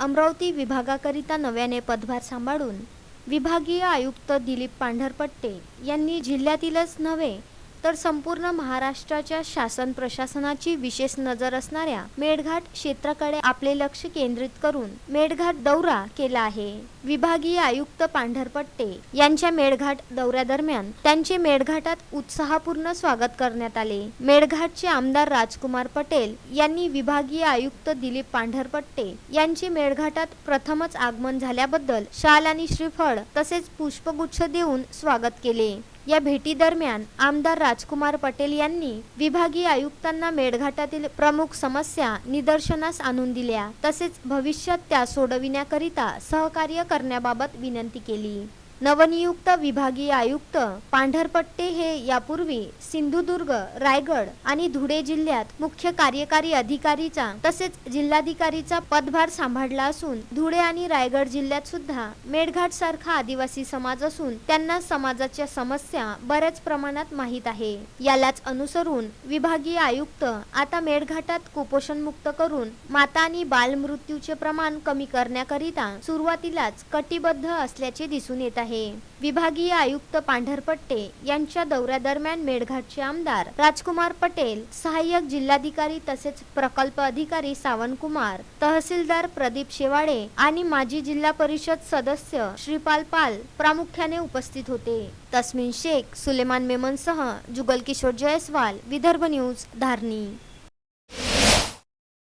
अमरावती विभागाकरिता नव्याने पदभार सांभाळून विभागीय आयुक्त दिलीप पांढरपट्टे यांनी जिल्ह्यातीलच नव्हे तर संपूर्ण महाराष्ट्राच्या शासन प्रशासनाची विशेष नजर असणाऱ्या मेळघाट क्षेत्राकडे आपले लक्ष केंद्रित करून मेळघाट दौरा केला आहे. विभागीय आयुक्त पांढरपट्टे यांच्या मेळघाट दौऱ्यादरम्यान त्यांचे मेळघाटात उत्साहपूर्ण स्वागत करण्यात आले. मेळघाटचे आमदार राजकुमार पटेल यांनी विभागीय आयुक्त दिलीप पांढरपट्टे यांचे मेळघाटात प्रथमच आगमन झाल्याबद्दल शाल आणि श्रीफळ तसेच पुष्पगुच्छ देऊन स्वागत केले. या भेटीदरम्यान आमदार राजकुमार पटेल यांनी विभागीय आयुक्तांना मेळघाटातील प्रमुख समस्या निदर्शनास आणून दिल्या. तसेच भविष्यात त्या सोडविण्याकरिता सहकार्य करण्याबाबत विनंती केली. नवनियुक्त विभागीय आयुक्त पांढरपट्टे हे यापूर्वी सिंधुदुर्ग रायगड आणि धुळे जिल्ह्यात मुख्य कार्यकारी अधिकारीचा तसेच जिल्हाधिकारीचा पदभार सांभाळला असून धुळे आणि रायगड जिल्ह्यात सुद्धा मेळघाट सारखा आदिवासी समाज असून त्यांना समाजाच्या समस्या बऱ्याच प्रमाणात माहीत आहे. यालाच अनुसरून विभागीय आयुक्त आता मेळघाटात कुपोषण मुक्त करून माता आणि बालमृत्यूचे प्रमाण कमी करण्याकरिता सुरुवातीलाच कटिबद्ध असल्याचे दिसून येत आहे. आहे. विभागीय आयुक्त पांढरपट्टे यांच्या दौऱ्यादरम्यान मेळघाटचे आमदार राजकुमार पटेल सहाय्यक जिल्हाधिकारी तसेच प्रकल्प अधिकारी सावंतकुमार तहसीलदार प्रदीप शेवाडे आणि माजी जिल्हा परिषद सदस्य श्रीपाल पाल प्रामुख्याने उपस्थित होते. तस्मिन शेख सुलेमान मेमनसह जुगल किशोर जयस्वाल विदर्भ न्यूज धारणी.